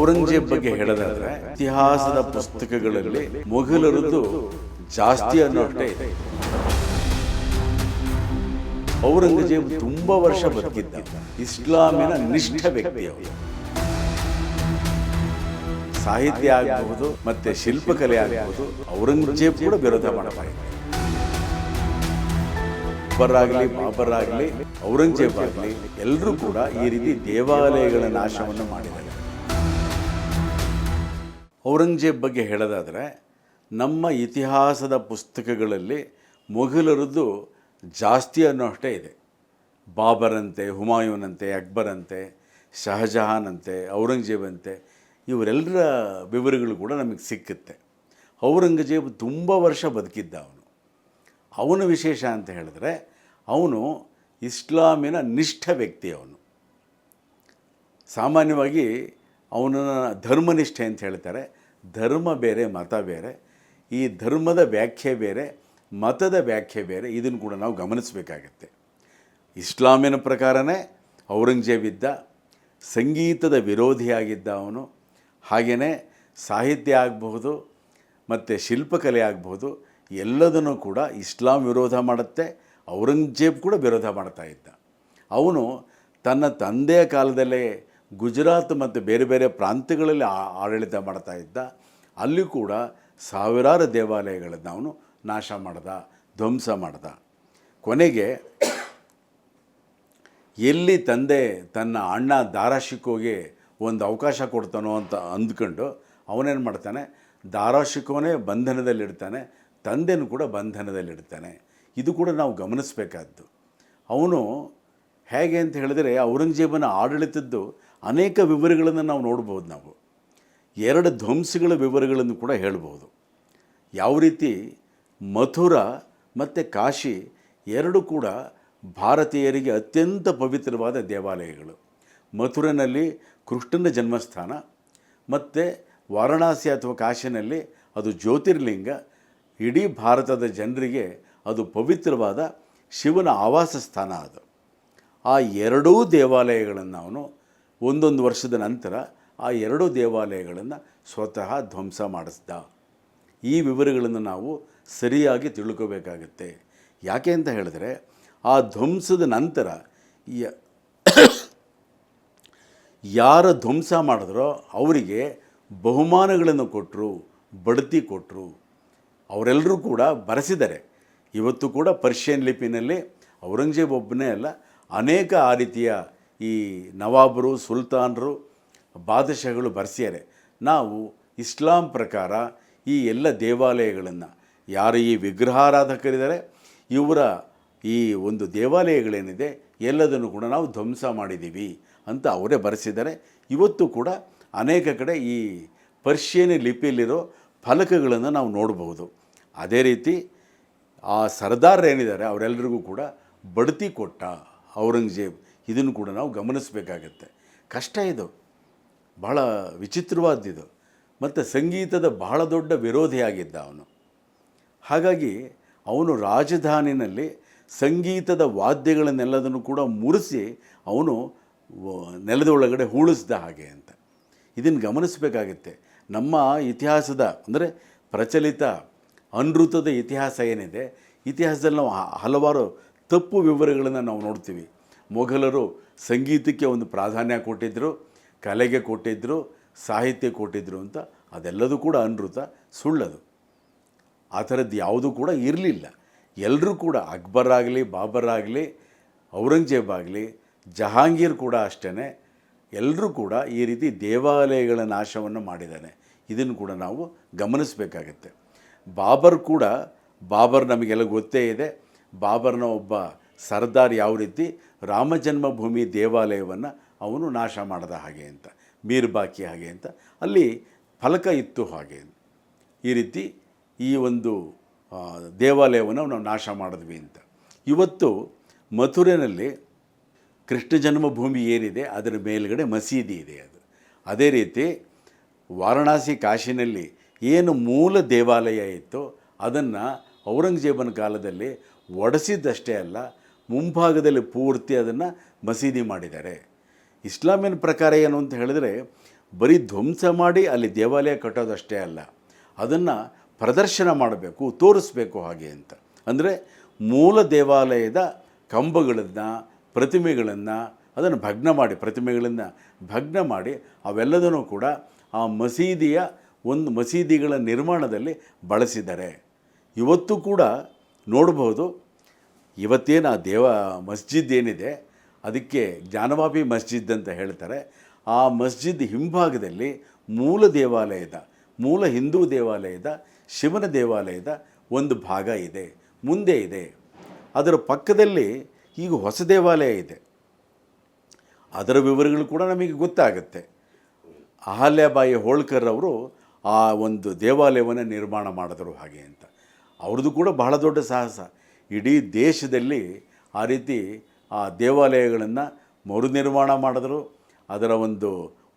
ಔರಂಗಜೇಬ್ ಬಗ್ಗೆ ಹೇಳೋದಾದ್ರೆ ಇತಿಹಾಸದ ಪುಸ್ತಕಗಳಲ್ಲಿ ಮೊಘಲರದ್ದು ಜಾಸ್ತಿ ಅನ್ನೋಷ್ಟೇ ಇದೆ. ಔರಂಗಜೇಬ್ ತುಂಬಾ ವರ್ಷ ಬದುಕಿದ್ದ ಇಸ್ಲಾಮಿನ ನಿಷ್ಠ ವ್ಯಕ್ತಿ ಅವರು ಸಾಹಿತ್ಯ ಆಗಬಹುದು ಮತ್ತೆ ಶಿಲ್ಪಕಲೆ ಆಗಬಹುದು ಔರಂಗಜೇಬ್ ಕೂಡ ವಿರೋಧ ಮಾಡ್ತಾ ಇದ್ದ. ಅಕ್ಬರ್ ಆಗಲಿ ಬಾಬರ್ ಆಗಲಿ ಔರಂಗಜೇಬ್ ಆಗಲಿ ಎಲ್ಲರೂ ಕೂಡ ಈ ರೀತಿ ದೇವಾಲಯಗಳ ನಾಶವನ್ನು ಮಾಡಿದ್ದಾರೆ. ಔರಂಗಜೇಬ್ ಬಗ್ಗೆ ಹೇಳೋದಾದರೆ, ನಮ್ಮ ಇತಿಹಾಸದ ಪುಸ್ತಕಗಳಲ್ಲಿ ಮೊಘಲರದ್ದು ಜಾಸ್ತಿ ಅನ್ನೋ ಅಷ್ಟೇ ಇದೆ. ಬಾಬರಂತೆ, ಹುಮಾಯೂನಂತೆ, ಅಕ್ಬರಂತೆ ಶಹಜಹಾನ್ ಅಂತೆ ಔರಂಗಜೇಬ್ ಅಂತೆ ಇವರೆಲ್ಲರ ವಿವರಗಳು ಕೂಡ ನಮಗೆ ಸಿಕ್ಕುತ್ತೆ. ಔರಂಗಜೇಬ್ ತುಂಬ ವರ್ಷ ಬದುಕಿದ್ದ ಅವನು. ಅವನ ವಿಶೇಷ ಅಂತ ಹೇಳಿದ್ರೆ, ಅವನು ಇಸ್ಲಾಮಿನ ನಿಷ್ಠ ವ್ಯಕ್ತಿ ಅವನು. ಸಾಮಾನ್ಯವಾಗಿ ಅವನನ್ನು ಧರ್ಮನಿಷ್ಠೆ ಅಂತ ಹೇಳ್ತಾರೆ. ಧರ್ಮ ಬೇರೆ, ಮತ ಬೇರೆ. ಈ ಧರ್ಮದ ವ್ಯಾಖ್ಯೆ ಬೇರೆ, ಮತದ ವ್ಯಾಖ್ಯೆ ಬೇರೆ. ಇದನ್ನು ಕೂಡ ನಾವು ಗಮನಿಸಬೇಕಾಗತ್ತೆ. ಇಸ್ಲಾಮಿನ ಪ್ರಕಾರನೇ ಔರಂಗಜೇಬ್ ಇದ್ದ ಸಂಗೀತದ ವಿರೋಧಿಯಾಗಿದ್ದ ಅವನು. ಹಾಗೆಯೇ ಸಾಹಿತ್ಯ ಆಗಬಹುದು, ಮತ್ತು ಶಿಲ್ಪಕಲೆ ಆಗಬಹುದು, ಎಲ್ಲದನ್ನು ಕೂಡ ಇಸ್ಲಾಂ ವಿರೋಧ ಮಾಡುತ್ತೆ. ಔರಂಗಜೇಬ್ ಕೂಡ ವಿರೋಧ ಮಾಡ್ತಾ ಇದ್ದ. ಅವನು ತನ್ನ ತಂದೆಯ ಕಾಲದಲ್ಲೇ ಗುಜರಾತ್ ಮತ್ತು ಬೇರೆ ಬೇರೆ ಪ್ರಾಂತ್ಯಗಳಲ್ಲಿ ಆಡಳಿತ ಮಾಡ್ತಾ ಇದ್ದ, ಅಲ್ಲಿ ಕೂಡ ಸಾವಿರಾರು ದೇವಾಲಯಗಳನ್ನು ಅವನು ನಾಶ ಮಾಡ್ದ, ಧ್ವಂಸ ಮಾಡ್ದ. ಕೊನೆಗೆ ಎಲ್ಲಿ ತಂದೆ ತನ್ನ ಅಣ್ಣ ದಾರಾಶಿಕೋಗೆ ಒಂದು ಅವಕಾಶ ಕೊಡ್ತಾನೋ ಅಂತ ಅಂದ್ಕೊಂಡು ಅವನೇನು ಮಾಡ್ತಾನೆ, ದಾರಾಶಿಕೋನೇ ಬಂಧನದಲ್ಲಿಡ್ತಾನೆ ತಂದೆನೂ ಕೂಡ ಬಂಧನದಲ್ಲಿಡ್ತಾನೆ ಇದು ಕೂಡ ನಾವು ಗಮನಿಸಬೇಕಾದ್ದು. ಅವನು ಹೇಗೆ ಅಂತ ಹೇಳಿದರೆ ಔರಂಗಜೇಬನ ಆಡಳಿತದ್ದು ಅನೇಕ ವಿವರಗಳನ್ನು ನಾವು ನೋಡ್ಬೋದು ನಾವು. ಎರಡು ಧ್ವಂಸಗಳ ವಿವರಗಳನ್ನು ಕೂಡ ಹೇಳ್ಬೋದು. ಯಾವ ರೀತಿ ಮಥುರ ಮತ್ತು ಕಾಶಿ ಎರಡು ಕೂಡ ಭಾರತೀಯರಿಗೆ ಅತ್ಯಂತ ಪವಿತ್ರವಾದ ದೇವಾಲಯಗಳು. ಮಥುರನಲ್ಲಿ ಕೃಷ್ಣನ ಜನ್ಮಸ್ಥಾನ ಮತ್ತು ವಾರಣಾಸಿ ಅಥವಾ ಕಾಶಿನಲ್ಲಿ ಅದು ಜ್ಯೋತಿರ್ಲಿಂಗ, ಇಡೀ ಭಾರತದ ಜನರಿಗೆ ಅದು ಪವಿತ್ರವಾದ ಶಿವನ ಆವಾಸ ಸ್ಥಾನ ಅದು. ಆ ಎರಡೂ ದೇವಾಲಯಗಳನ್ನು ಅವನು ಒಂದೊಂದು ವರ್ಷದ ನಂತರ ಆ ಎರಡೂ ದೇವಾಲಯಗಳನ್ನು ಸ್ವತಃ ಧ್ವಂಸ ಮಾಡಿಸ್ದ. ಈ ವಿವರಗಳನ್ನು ನಾವು ಸರಿಯಾಗಿ ತಿಳ್ಕೋಬೇಕಾಗತ್ತೆ. ಯಾಕೆ ಅಂತ ಹೇಳಿದ್ರೆ, ಆ ಧ್ವಂಸದ ನಂತರ ಯಾರ ಧ್ವಂಸ ಮಾಡಿದ್ರೋ ಅವರಿಗೆ ಬಹುಮಾನಗಳನ್ನು ಕೊಟ್ಟರು ಬಡ್ತಿ ಕೊಟ್ಟರು ಅವರೆಲ್ಲರೂ ಕೂಡ ಬರೆಸಿದ್ದಾರೆ. ಇವತ್ತು ಕೂಡ ಪರ್ಷಿಯನ್ ಲಿಪಿನಲ್ಲಿ ಔರಂಗಜೇಬ್ ಒಬ್ಬನೇ ಅಲ್ಲ, ಅನೇಕ ಆ ರೀತಿಯ ಈ ನವಾಬರು, ಸುಲ್ತಾನರು, ಬಾದಶಾಹಗಳು ಬರೆಸ್ಯಾರೆ. ನಾವು ಇಸ್ಲಾಂ ಪ್ರಕಾರ ಈ ಎಲ್ಲ ದೇವಾಲಯಗಳನ್ನು ಯಾರು ಈ ವಿಗ್ರಹಾರಾಧಕರಿದ್ದಾರೆ, ಇವರ ಈ ಒಂದು ದೇವಾಲಯಗಳೇನಿದೆ, ಎಲ್ಲದನ್ನು ಕೂಡ ನಾವು ಧ್ವಂಸ ಮಾಡಿದ್ದೀವಿ ಅಂತ ಅವರೇ ಬರೆಸಿದ್ದಾರೆ. ಇವತ್ತು ಕೂಡ ಅನೇಕ ಕಡೆ ಈ ಪರ್ಷಿಯನ್ ಲಿಪಿಯಲ್ಲಿರೋ ಫಲಕಗಳನ್ನು ನಾವು ನೋಡಬಹುದು. ಅದೇ ರೀತಿ ಆ ಸರ್ದಾರ್ ಏನಿದ್ದಾರೆ ಅವರೆಲ್ಲರಿಗೂ ಕೂಡ ಬಡ್ತಿ ಕೊಟ್ಟ ಔರಂಗಜೇಬ್. ಇದನ್ನು ಕೂಡ ನಾವು ಗಮನಿಸಬೇಕಾಗತ್ತೆ. ಕಷ್ಟ ಇದು. ಬಹಳ ವಿಚಿತ್ರವಾದ್ದಿದು. ಮತ್ತು ಸಂಗೀತದ ಬಹಳ ದೊಡ್ಡ ವಿರೋಧಿಯಾಗಿದ್ದ ಅವನು. ಹಾಗಾಗಿ ಅವನು ರಾಜಧಾನಿನಲ್ಲಿ ಸಂಗೀತದ ವಾದ್ಯಗಳನ್ನೆಲ್ಲದನ್ನು ಕೂಡ ಮುರಿಸಿ ಅವನು ನೆಲದ ಒಳಗಡೆ ಹೂಳಿಸ್ದ ಹಾಗೆ ಅಂತ. ಇದನ್ನು ಗಮನಿಸಬೇಕಾಗುತ್ತೆ. ನಮ್ಮ ಇತಿಹಾಸದ, ಅಂದರೆ ಪ್ರಚಲಿತ ಅನೃತದ ಇತಿಹಾಸ ಏನಿದೆ, ಇತಿಹಾಸದಲ್ಲಿ ನಾವು ಹಲವಾರು ತಪ್ಪು ವಿವರಗಳನ್ನು ನಾವು ನೋಡ್ತೀವಿ. ಮೊಘಲರು ಸಂಗೀತಕ್ಕೆ ಒಂದು ಪ್ರಾಧಾನ್ಯ ಕೊಟ್ಟಿದ್ದರು ಕಲೆಗೆ ಕೊಟ್ಟಿದ್ದರು ಸಾಹಿತ್ಯ ಕೊಟ್ಟಿದ್ದರು ಅಂತ ಅದೆಲ್ಲದೂ ಕೂಡ ಅನೃತ, ಸುಳ್ಳದು. ಆ ಥರದ್ದು ಯಾವುದೂ ಕೂಡ ಇರಲಿಲ್ಲ. ಎಲ್ಲರೂ ಕೂಡ ಅಕ್ಬರ್ ಆಗಲಿ, ಬಾಬರ್ ಆಗಲಿ, ಔರಂಗಜೇಬ್ ಆಗಲಿ, ಜಹಾಂಗೀರ್ ಕೂಡ ಅಷ್ಟೇ ಎಲ್ಲರೂ ಕೂಡ ಈ ರೀತಿ ದೇವಾಲಯಗಳ ನಾಶವನ್ನು ಮಾಡಿದ್ದಾನೆ. ಇದನ್ನು ಕೂಡ ನಾವು ಗಮನಿಸಬೇಕಾಗತ್ತೆ. ಬಾಬರ್ ಕೂಡ, ಬಾಬರ್ ನಮಗೆಲ್ಲ ಗೊತ್ತೇ ಇದೆ. ಬಾಬರ್ನ ಒಬ್ಬ ಸರ್ದಾರ್ ಯಾವ ರೀತಿ ರಾಮಜನ್ಮಭೂಮಿ ದೇವಾಲಯವನ್ನು ಅವನು ನಾಶ ಮಾಡಿದ ಹಾಗೆ ಅಂತ ಮೀರ್ಬಾಕಿ ಹಾಗೆ ಅಂತ, ಅಲ್ಲಿ ಫಲಕ ಇತ್ತು ಹಾಗೆ. ಈ ರೀತಿ ಈ ಒಂದು ದೇವಾಲಯವನ್ನು ನಾವು ನಾಶ ಮಾಡಿದ್ವಿ ಅಂತ. ಇವತ್ತು ಮಥುರೆನಲ್ಲಿ ಕೃಷ್ಣ ಜನ್ಮಭೂಮಿ ಏನಿದೆ, ಅದರ ಮೇಲುಗಡೆ ಮಸೀದಿ ಇದೆ ಅದು. ಅದೇ ರೀತಿ ವಾರಣಾಸಿ ಕಾಶಿನಲ್ಲಿ ಏನು ಮೂಲ ದೇವಾಲಯ ಇತ್ತು ಅದನ್ನು ಔರಂಗಜೇಬನ ಕಾಲದಲ್ಲಿ ಒಡೆಸಿದ್ದಷ್ಟೇ ಅಲ್ಲ, ಮುಂಭಾಗದಲ್ಲಿ ಪೂರ್ತಿ ಅದನ್ನು ಮಸೀದಿ ಮಾಡಿದ್ದಾರೆ. ಇಸ್ಲಾಮಿನ ಪ್ರಕಾರ ಏನು ಅಂತ ಹೇಳಿದರೆ, ಬರೀ ಧ್ವಂಸ ಮಾಡಿ ಅಲ್ಲಿ ದೇವಾಲಯ ಕಟ್ಟೋದಷ್ಟೇ ಅಲ್ಲ, ಅದನ್ನು ಪ್ರದರ್ಶನ ಮಾಡಬೇಕು, ತೋರಿಸ್ಬೇಕು ಹಾಗೆ ಅಂತ. ಅಂದರೆ ಮೂಲ ದೇವಾಲಯದ ಕಂಬಗಳನ್ನು, ಪ್ರತಿಮೆಗಳನ್ನು, ಅದನ್ನು ಭಗ್ನ ಮಾಡಿ, ಪ್ರತಿಮೆಗಳನ್ನು ಭಗ್ನ ಮಾಡಿ ಅವೆಲ್ಲದನ್ನು ಕೂಡ ಆ ಮಸೀದಿಯ ಒಂದು ಮಸೀದಿಗಳ ನಿರ್ಮಾಣದಲ್ಲಿ ಬಳಸಿದ್ದಾರೆ. ಇವತ್ತು ಕೂಡ ನೋಡ್ಬೋದು ಇವತ್ತೇನು ಆ ದೇವ ಮಸ್ಜಿದ್ ಏನಿದೆ, ಅದಕ್ಕೆ ಜ್ಞಾನವಾಪಿ ಮಸ್ಜಿದ್ ಅಂತ ಹೇಳ್ತಾರೆ. ಆ ಮಸ್ಜಿದ್ ಹಿಂಭಾಗದಲ್ಲಿ ಮೂಲ ದೇವಾಲಯದ, ಮೂಲ ಹಿಂದೂ ದೇವಾಲಯದ, ಶಿವನ ದೇವಾಲಯದ ಒಂದು ಭಾಗ ಇದೆ, ಮುಂದೆ ಇದೆ. ಅದರ ಪಕ್ಕದಲ್ಲಿ ಈಗ ಹೊಸ ದೇವಾಲಯ ಇದೆ. ಅದರ ವಿವರಗಳು ಕೂಡ ನಮಗೆ ಗೊತ್ತಾಗುತ್ತೆ. ಅಹಲ್ಯಾಬಾಯಿ ಹೋಳ್ಕರ್ ಅವರು ಆ ಒಂದು ದೇವಾಲಯವನ್ನು ನಿರ್ಮಾಣ ಮಾಡಿದ್ರು ಹಾಗೆ ಅಂತ. ಅವ್ರದ್ದು ಕೂಡ ಬಹಳ ದೊಡ್ಡ ಸಾಹಸ. ಇಡೀ ದೇಶದಲ್ಲಿ ಆ ರೀತಿ ಆ ದೇವಾಲಯಗಳನ್ನು ಮರುನಿರ್ಮಾಣ ಮಾಡಿದ್ರು. ಅದರ ಒಂದು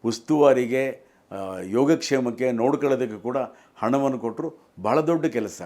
ಉಸ್ತುವಾರಿಗೆ ಯೋಗಕ್ಷೇಮಕ್ಕೆ ನೋಡ್ಕೊಳ್ಳೋದಕ್ಕೆ ಕೂಡ ಹಣವನ್ನು ಕೊಟ್ಟರು ಬಹಳ ದೊಡ್ಡ ಕೆಲಸ.